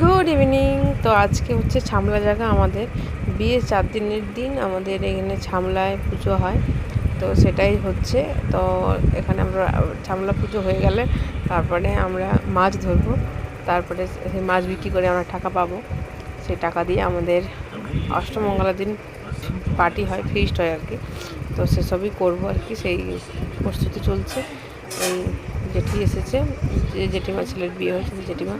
Good evening. তো আজকে হচ্ছে ছামলা জায়গা আমাদের। বিয়ে চার দিনের দিন আমাদের এখানে ছামলায় পুজো হয়। তো সেটাই হচ্ছে। তো এখানে আমরা ছামলা পুজো হয়ে গেলে তারপরে আমরা মাছ ধরবো। তারপরে সেই মাছ বিক্রি করে আমরা টাকা পাবো। সেই টাকা দিয়ে আমাদের অষ্টমঙ্গলার দিন পার্টি হয় ফিস্ট হয় আর কি। তো সেসবই করব আর কি। সেই প্রস্তুতি চলছে। এই জেঠি এসেছে, যে জেঠিমা ছেলের বিয়ে হয়েছে জেঠিমা।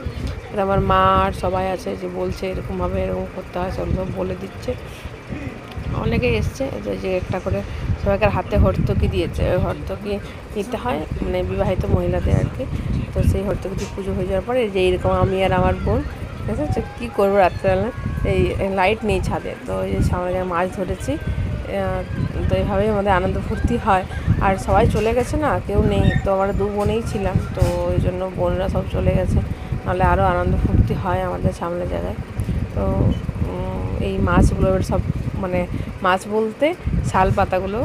আর আমার মা আর সবাই আছে, যে বলছে এরকমভাবে এরকম করতে হয়, সব বলে দিচ্ছে। অনেকে এসছে, যে একটা করে সবাইকার হাতে হর্তকি দিয়েছে। ওই হর্তকি নিতে হয় মানে বিবাহিত মহিলাদের আর কি। তো সেই হর্তকি পুজো হয়ে যাওয়ার পরে, যে এইরকম আমি আর আমার বোন, ঠিক আছে? কী করব রাত্রেবেলা? এই লাইট নেই ছাদে, তো এই যে সামনে মাছ ধরেছি তো এইভাবেই আমাদের আনন্দ ফুর্তি হয়। আর সবাই চলে গেছে না, কেউ নেই। তো আমরা দু বোনেই ছিলাম, তো ওই জন্য বোনরা সব চলে গেছে। নাহলে আরও আনন্দ ফুর্তি হয় আমাদের সামনে জায়গায়। তো এই মাছগুলো সব মানে মাছ বলতে শাল পাতাগুলো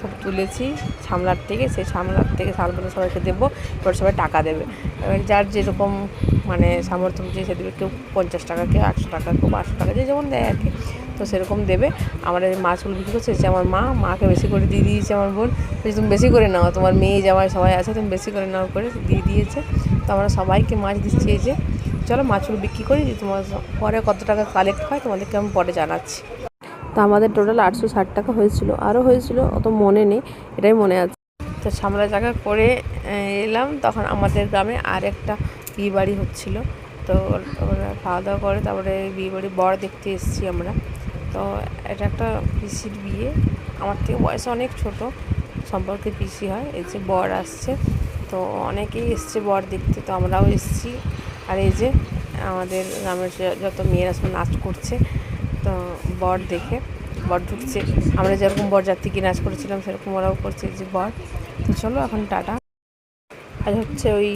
সব তুলেছি সামলার থেকে। সেই সামলার থেকে শাল পাতা সবাইকে দেবো, এবার সবাই টাকা দেবে। এবার যার যেরকম মানে সামর্থ্য অনুযায়ী সে দেবে। কেউ পঞ্চাশ টাকা, কেউ একশো টাকা, কেউ পাঁচশো টাকা, যে যেমন দেয় আর কি। তো সেরকম দেবে। আমার এই মাছগুলো বিক্রি করছে হচ্ছে আমার মা, মাকে বেশি করে দিয়ে দিয়েছে আমার বোন। তুমি বেশি করে নাও, তোমার মেয়ে জামাই সবাই আছে, তুমি বেশি করে নাও করে দিয়ে দিয়েছে। তো আমরা সবাইকে মাছ দিচ্ছি এই যে। চলো মাছগুলো বিক্রি করি তোমার পরে কত টাকা কালেক্ট হয়, তোমাদেরকে আমি পরে জানাচ্ছি। তো আমাদের টোটাল আটশো ষাট টাকা হয়েছিল। আরও হয়েছিল, অত মনে নেই, এটাই মনে আছে। তো সামলা জায়গা করে এলাম, তখন আমাদের গ্রামে আর একটা বিয়ে বাড়ি হচ্ছিল। তো খাওয়া দাওয়া করে, তারপরে বিয়ে বাড়ি বর দেখতে এসেছি আমরা। তো এটা একটা পিসির বিয়ে। আমার থেকে বয়সে অনেক ছোট, সম্পর্কে পিসি হয়, এই যে বর আসছে। তো অনেকেই এসছে বর দেখতে, তো আমরাও এসেছি। আর এই যে আমাদের গ্রামের যত মেয়েরা সব নাচ করছে, তো বর দেখে, বর ঢুকছে। আমরা যেরকম বরযাত্রী কি নাচ করেছিলাম, সেরকম ওরাও করছে যে বর। তো চলো এখন টাটা। আজ হচ্ছে ওই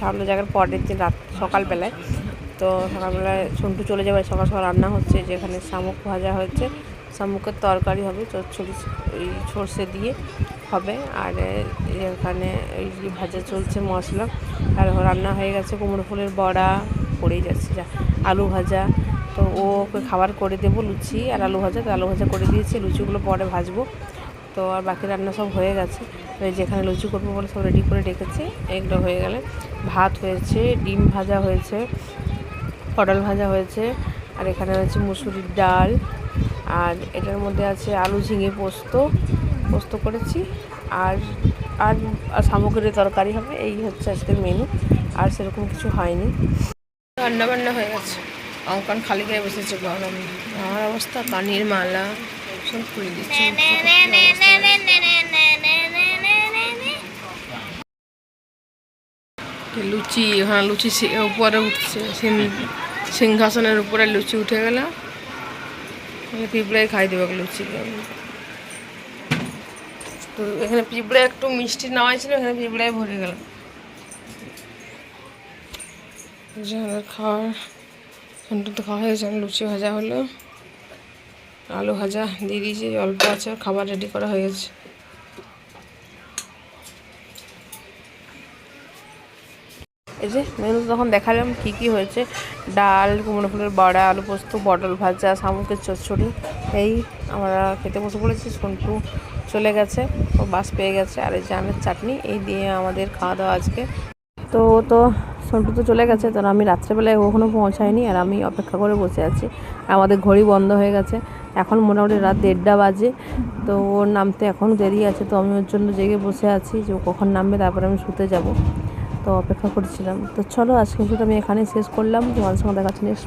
সামনে জায়গার পরের দিন রাত সকালবেলায়। তো সকালবেলায় সন্টু চলে যাবে, সকাল সকাল রান্না হচ্ছে, যেখানে শামুক ভাজা হয়েছে। শামুকের তরকারি হবে চচ্চড়ি ওই সর্ষে দিয়ে হবে, আর এখানে ওই ভাজা চলছে মশলা। আর রান্না হয়ে গেছে কুমড়ো ফুলের বড়া, পড়েই যাচ্ছে যা। আলু ভাজা, তো ওকে খাবার করে দেবো লুচি আর আলু ভাজা। তো আলু ভাজা করে দিয়েছি, লুচিগুলো পরে ভাজবো। তো আর বাকি রান্না সব হয়ে গেছে। যেখানে লুচি করব বলে সব রেডি করে রেখেছি, এগুলো হয়ে গেলে ভাত হয়েছে, ডিম ভাজা হয়েছে পটল ভাজা হয়েছে, আর এখানে হচ্ছে মুসুরির ডাল, আর এটার মধ্যে আছে আলু ঝিঙে পোস্ত পোস্ত করেছি, আর আর আর সামগ্রী তরকারি হবে, এই হচ্ছে আজকের মেনু আর সেরকম কিছু হয়নি। রান্না বান্না হয়ে গেছে। অঙ্কন খালি গায়ে বসেছে, গরম। আমার অবস্থা কানের মালা, সব খুলে দিচ্ছে। লুচি হ্যাঁ লুচি উপরে উঠছে সিংহাসনের উপরে লুচি উঠে গেল। পিঁপড়াই খাই দেবে লুচি তো এখানে পিঁপড়ে একটু মিষ্টি নেওয়া ছিল এখানে পিঁপড়ায় ভরে গেল। খাওয়ার তো খাওয়া হয়েছে লুচি ভাজা হলো, আলু ভাজা দিয়ে দিয়েছি, অল্প আছে, খাবার রেডি করা হয়ে গেছে। এই যে, মেনু তখন দেখালাম কী কী হয়েছে। ডাল, কুমড়ো ফুলের বড়া, আলু পোস্ত, পটল ভাজা, শামুকের চচ্চড়ি। এই আমরা খেতে বসে পড়েছি, সন্টু চলে গেছে, ও বাস পেয়ে গেছে। আর এই যে আমের চাটনি, এই দিয়ে আমাদের খাওয়া দাওয়া আজকে। তো তো সন্টু তো চলে গেছে, তো আমি রাত্রেবেলায় কখনো পৌঁছায়নি, আর আমি অপেক্ষা করে বসে আছি। আমাদের ঘড়ি বন্ধ হয়ে গেছে। এখন মোটামুটি রাত দেড়টা বাজে, তো ওর নামতে এখন দেরি আছে, তো আমি ওর জন্য জেগে বসে আছি যে ও কখন নামবে, তারপরে আমি শুতে যাব। তো অপেক্ষা করছিলাম। তো চলো আজকে আমি এখানেই শেষ করলাম। তোমাদের সঙ্গে দেখাচ্ছি নেক্সট